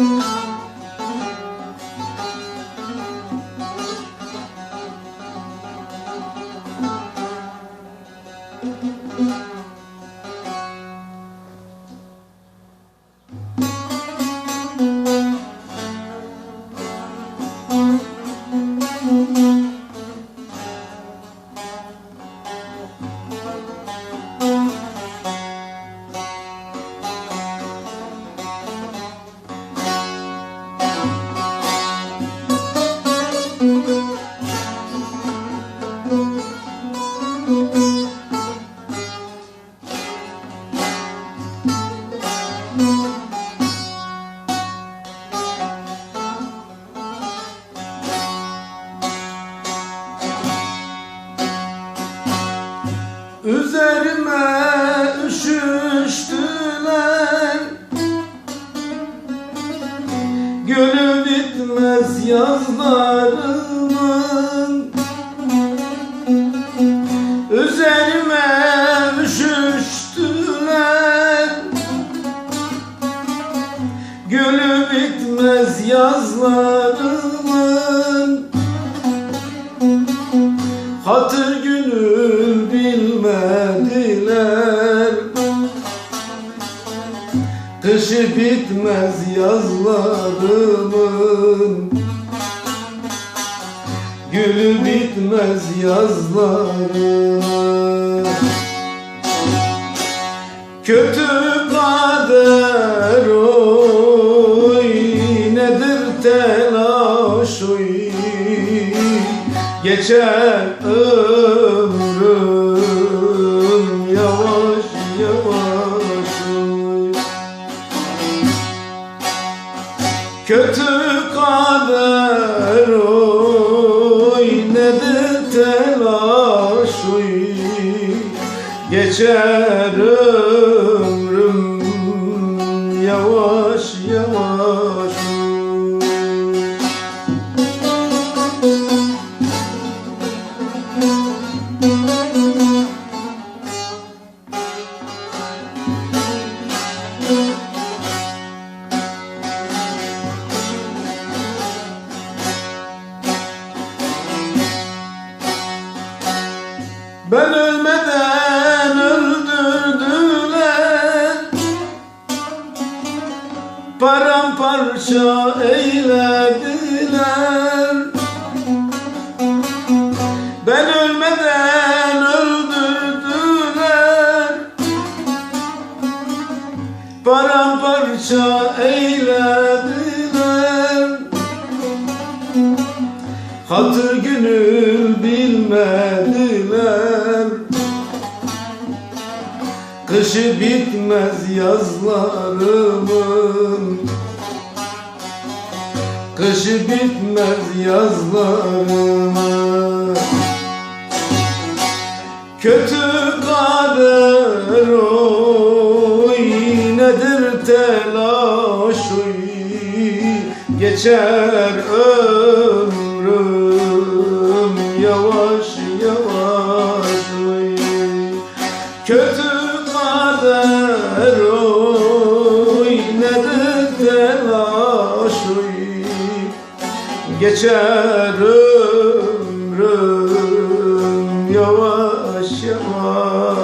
Mm-hmm. Yazlarımın Üzerime üşüştüler Gölü bitmez yazlarımın. Hatır günül bilmediler Kışı bitmez yazlarımın. Gülü bitmez yazlarımın. Kötü kader oy Nedir telaş oy? Geçer ömrüm Yavaş yavaş Geçer ömrüm Yavaş yavaş. Ben ölmeden Paramparça eylediler. Ben ölmeden öldürdüler. Paramparça eylediler. Hatır günül bilmediler Kışı bitmez yazlarımın. Kışı bitmez yazlarımın. Kötü kader oy Nedir telaş oy Geçer ömrüm Yavaş Geçer ömrüm yavaş yavaş